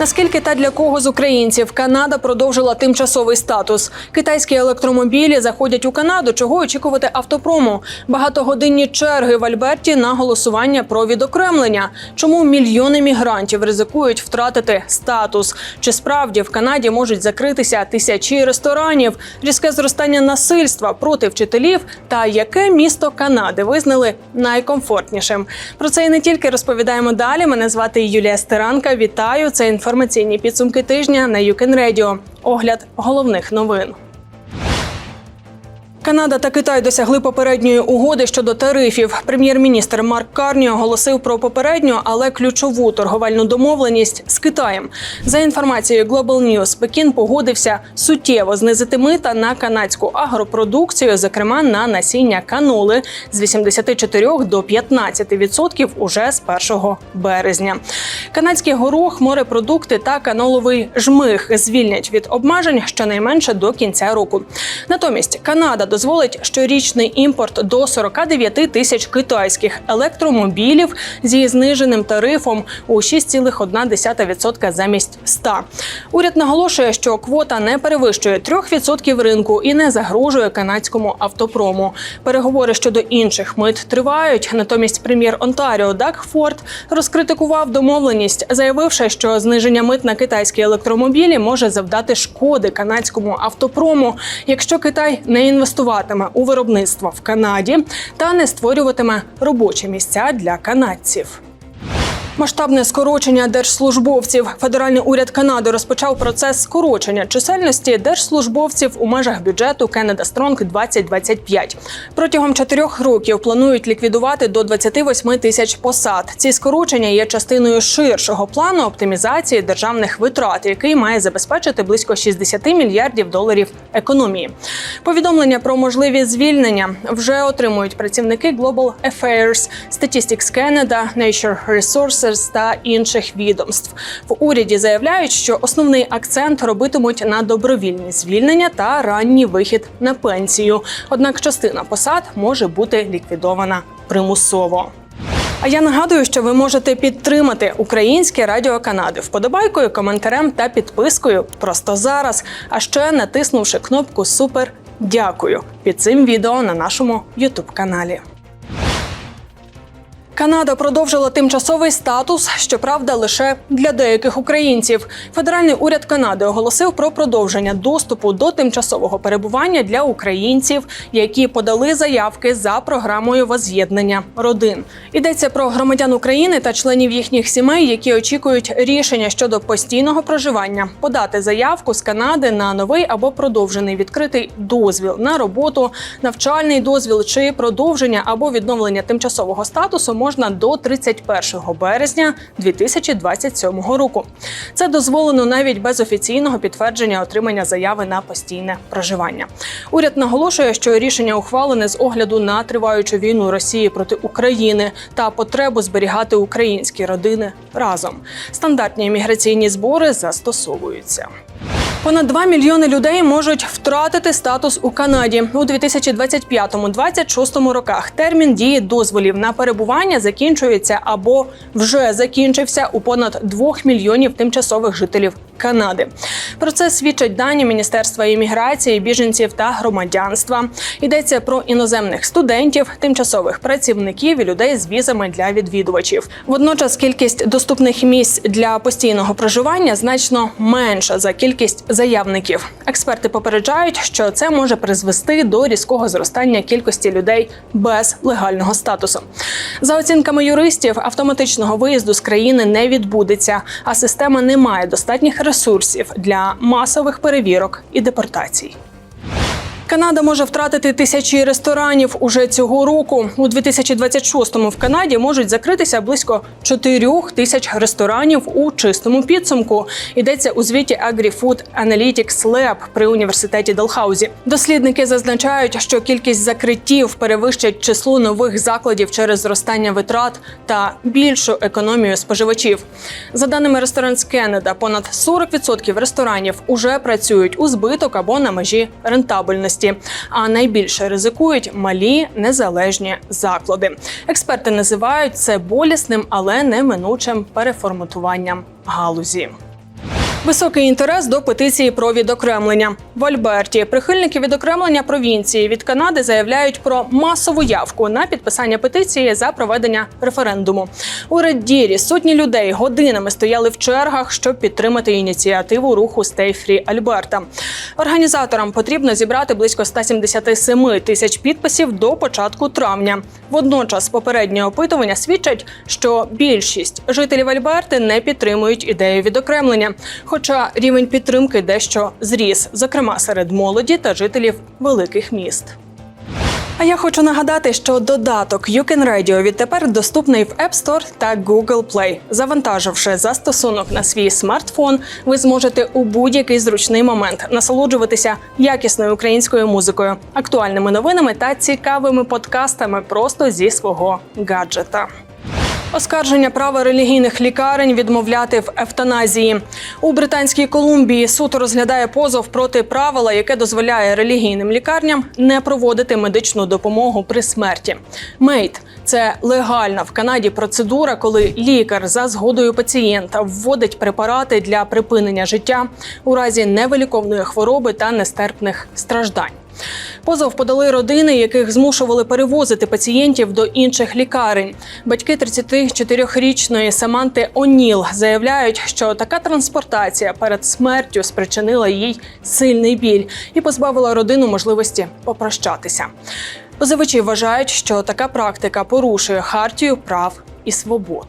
Наскільки та для кого з українців Канада продовжила тимчасовий статус? Китайські електромобілі заходять у Канаду, чого очікувати автопрому. Багатогодинні черги в Альберті на голосування про відокремлення. Чому мільйони мігрантів ризикують втратити статус? Чи справді в Канаді можуть закритися тисячі ресторанів? Різке зростання насильства проти вчителів та яке місто Канади визнали найкомфортнішим? Про це і не тільки розповідаємо далі. Мене звати Юлія Стеранка. Вітаю. Це інформаційні підсумки тижня на Юкен Radio. Огляд головних новин. Канада та Китай досягли попередньої угоди щодо тарифів. Прем'єр-міністр Марк Карні оголосив про попередню, але ключову торговельну домовленість з Китаєм. За інформацією Global News, Пекін погодився суттєво знизити мита на канадську агропродукцію, зокрема на насіння каноли з 84 до 15% уже з 1 березня. Канадський горох, морепродукти та каноловий жмих звільнять від обмежень щонайменше до кінця року. Натомість Канада дозволить щорічний імпорт до 49 тисяч китайських електромобілів зі зниженим тарифом у 6,1% замість 100. Уряд наголошує, що квота не перевищує 3% ринку і не загрожує канадському автопрому. Переговори щодо інших мит тривають. Натомість прем'єр Онтаріо Даг Форд розкритикував домовленість, заявивши, що зниження мит на китайські електромобілі може завдати шкоди канадському автопрому, якщо Китай не інвестуватиме у виробництво в Канаді та не створюватиме робочі місця для канадців. Масштабне скорочення держслужбовців. Федеральний уряд Канади розпочав процес скорочення чисельності держслужбовців у межах бюджету Canada Strong 2025. Протягом чотирьох років планують ліквідувати до 28 тисяч посад. Ці скорочення є частиною ширшого плану оптимізації державних витрат, який має забезпечити близько 60 мільярдів доларів економії. Повідомлення про можливі звільнення вже отримують працівники Global Affairs, Statistics Canada, Nature Resources та інших відомств. В уряді заявляють, що основний акцент робитимуть на добровільні звільнення та ранній вихід на пенсію. Однак частина посад може бути ліквідована примусово. А я нагадую, що ви можете підтримати Українське Радіо Канади вподобайкою, коментарем та підпискою просто зараз. А ще натиснувши кнопку Супер дякую під цим відео на нашому Ютуб каналі. Канада продовжила тимчасовий статус, щоправда, лише для деяких українців. Федеральний уряд Канади оголосив про продовження доступу до тимчасового перебування для українців, які подали заявки за програмою воз'єднання родин. Йдеться про громадян України та членів їхніх сімей, які очікують рішення щодо постійного проживання, подати заявку з Канади на новий або продовжений відкритий дозвіл на роботу, навчальний дозвіл чи продовження або відновлення тимчасового статусу можна до 31 березня 2027 року. Це дозволено навіть без офіційного підтвердження отримання заяви на постійне проживання. Уряд наголошує, що рішення ухвалене з огляду на триваючу війну Росії проти України та потребу зберігати українські родини разом. Стандартні імміграційні збори застосовуються. Понад 2 мільйони людей можуть втратити статус у Канаді у 2025-2026 роках. Термін дії дозволів на перебування закінчується або вже закінчився у понад 2 мільйонів тимчасових жителів Канади. Про це свідчать дані Міністерства імміграції, біженців та громадянства. Йдеться про іноземних студентів, тимчасових працівників і людей з візами для відвідувачів. Водночас кількість доступних місць для постійного проживання значно менша за кількість заявників. Експерти попереджають, що це може призвести до різкого зростання кількості людей без легального статусу. За оцінками юристів, автоматичного виїзду з країни не відбудеться, а система не має достатніх ресурсів для масових перевірок і депортацій. Канада може втратити тисячі ресторанів уже цього року. У 2026-му в Канаді можуть закритися близько 4 тисяч ресторанів у чистому підсумку. Йдеться у звіті AgriFood Analytics Lab при університеті Далхаузі. Дослідники зазначають, що кількість закриттів перевищить число нових закладів через зростання витрат та більшу економію споживачів. За даними Restaurants Canada, понад 40% ресторанів уже працюють у збиток або на межі рентабельності. А найбільше ризикують малі незалежні заклади. Експерти називають це болісним, але неминучим переформатуванням галузі. Високий інтерес до петиції про відокремлення в Альберті. Прихильники відокремлення провінції від Канади заявляють про масову явку на підписання петиції за проведення референдуму. У Реддірі сотні людей годинами стояли в чергах, щоб підтримати ініціативу руху Stay Free Альберта. Організаторам потрібно зібрати близько 177 тисяч підписів до початку травня. Водночас попередні опитування свідчать, що більшість жителів Альберти не підтримують ідею відокремлення. Хоча рівень підтримки дещо зріс, зокрема серед молоді та жителів великих міст. А я хочу нагадати, що додаток You Can Radio відтепер доступний в App Store та Google Play. Завантаживши застосунок на свій смартфон, ви зможете у будь-який зручний момент насолоджуватися якісною українською музикою, актуальними новинами та цікавими подкастами просто зі свого гаджета. Оскарження права релігійних лікарень відмовляти в евтаназії у Британській Колумбії. Суд розглядає позов проти правила, яке дозволяє релігійним лікарням не проводити медичну допомогу при смерті. Мейт це легальна в Канаді процедура, коли лікар за згодою пацієнта вводить препарати для припинення життя у разі невиліковної хвороби та нестерпних страждань. Позов подали родини, яких змушували перевозити пацієнтів до інших лікарень. Батьки 34-річної Саманти Оніл заявляють, що така транспортація перед смертю спричинила їй сильний біль і позбавила родину можливості попрощатися. Позивачі вважають, що така практика порушує хартію прав і свобод.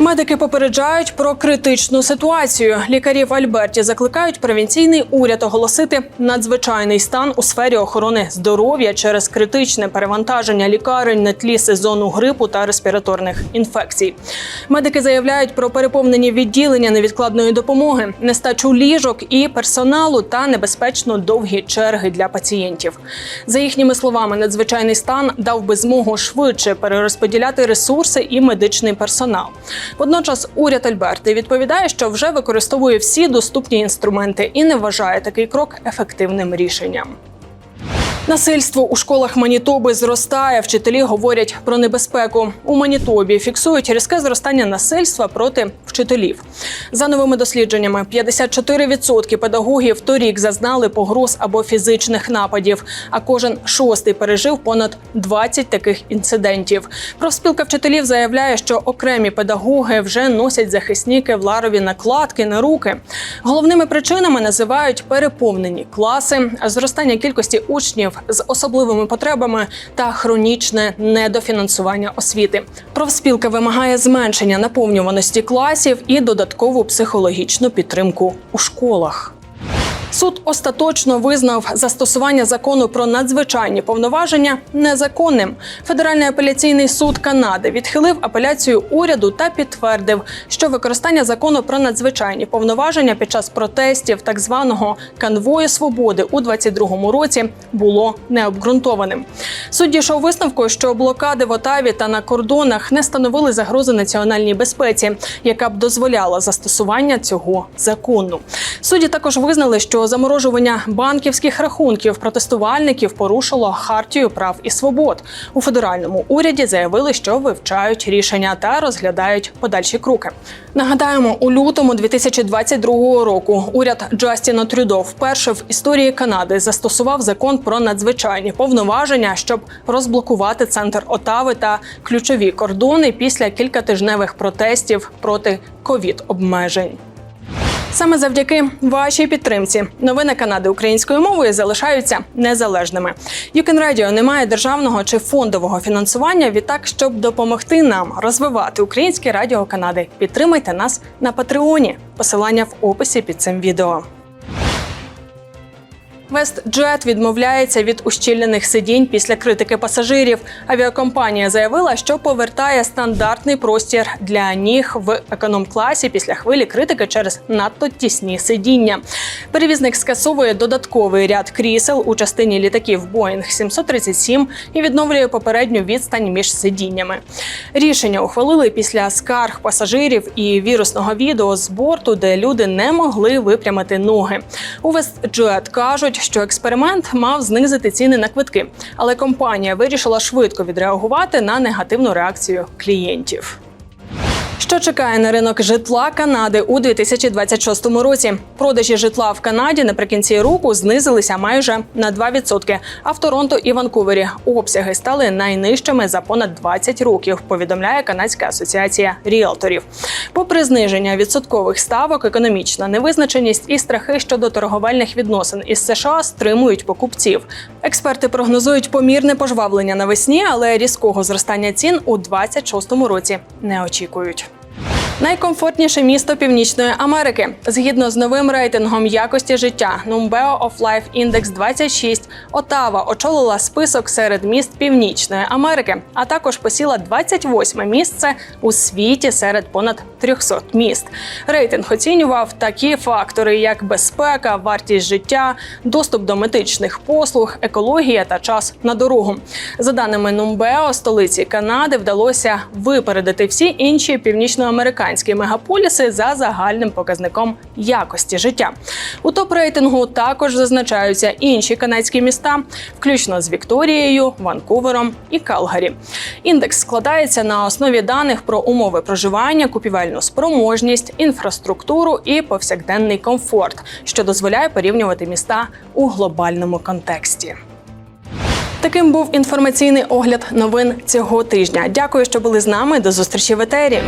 Медики попереджають про критичну ситуацію. Лікарі в Альберті закликають провінційний уряд оголосити надзвичайний стан у сфері охорони здоров'я через критичне перевантаження лікарень на тлі сезону грипу та респіраторних інфекцій. Медики заявляють про переповнені відділення невідкладної допомоги, нестачу ліжок і персоналу та небезпечно довгі черги для пацієнтів. За їхніми словами, надзвичайний стан дав би змогу швидше перерозподіляти ресурси і медичний персонал. Водночас уряд Альберти відповідає, що вже використовує всі доступні інструменти і не вважає такий крок ефективним рішенням. Насильство у школах Манітоби зростає. Вчителі говорять про небезпеку. У Манітобі фіксують різке зростання насильства проти вчителів. За новими дослідженнями, 54% педагогів торік зазнали погроз або фізичних нападів. А кожен шостий пережив понад 20 таких інцидентів. Профспілка вчителів заявляє, що окремі педагоги вже носять захисні кевларові накладки на руки. Головними причинами називають переповнені класи, зростання кількості учнів з особливими потребами та хронічне недофінансування освіти. Профспілка вимагає зменшення наповнюваності класів і додаткову психологічну підтримку у школах. Суд остаточно визнав застосування закону про надзвичайні повноваження незаконним. Федеральний апеляційний суд Канади відхилив апеляцію уряду та підтвердив, що використання закону про надзвичайні повноваження під час протестів так званого конвою свободи у 22-му році було необґрунтованим. Суд дійшов висновку, що блокади в Отаві та на кордонах не становили загрози національній безпеці, яка б дозволяла застосування цього закону. Судді також визнали, що заморожування банківських рахунків протестувальників порушило хартію прав і свобод. У федеральному уряді заявили, що вивчають рішення та розглядають подальші кроки. Нагадаємо, у лютому 2022 року уряд Джастіна Трюдо вперше в історії Канади застосував закон про надзвичайні повноваження, щоб розблокувати центр Отави та ключові кордони після кількатижневих протестів проти ковід обмежень. Саме завдяки вашій підтримці новини Канади українською мовою залишаються незалежними. Юкен Радіо не має державного чи фондового фінансування. Відтак, щоб допомогти нам розвивати українське радіо Канади, підтримайте нас на Патреоні. Посилання в описі під цим відео. WestJet відмовляється від ущільнених сидінь після критики пасажирів. Авіакомпанія заявила, що повертає стандартний простір для ніг в економ-класі після хвилі критики через надто тісні сидіння. Перевізник скасовує додатковий ряд крісел у частині літаків Boeing 737 і відновлює попередню відстань між сидіннями. Рішення ухвалили після скарг пасажирів і вірусного відео з борту, де люди не могли випрямити ноги. У WestJet кажуть, що експеримент мав знизити ціни на квитки, але компанія вирішила швидко відреагувати на негативну реакцію клієнтів. Що чекає на ринок житла Канади у 2026 році? Продажі житла в Канаді наприкінці року знизилися майже на 2%, А в Торонто і Ванкувері обсяги стали найнижчими за понад 20 років. Повідомляє Канадська асоціація ріелторів. Попри зниження відсоткових ставок, економічна невизначеність і страхи щодо торговельних відносин із США стримують покупців. Експерти прогнозують помірне пожвавлення навесні, але різкого зростання цін у 2026 році не очікують. Найкомфортніше місто Північної Америки згідно з новим рейтингом якості життя Numbeo of Life Index 26, Отава очолила список серед міст Північної Америки, а також посіла 28 місце у світі серед понад 300 міст. Рейтинг оцінював такі фактори, як безпека, вартість життя, доступ до медичних послуг, екологія та час на дорогу. За даними Numbeo, столиці Канади вдалося випередити всі інші північноамериканські мегаполіси за загальним показником якості життя. У топ-рейтингу також зазначаються інші канадські міста, включно з Вікторією, Ванкувером і Калгарі. Індекс складається на основі даних про умови проживання, купівельну спроможність, інфраструктуру і повсякденний комфорт, що дозволяє порівнювати міста у глобальному контексті. Таким був інформаційний огляд новин цього тижня. Дякую, що були з нами. До зустрічі в етері.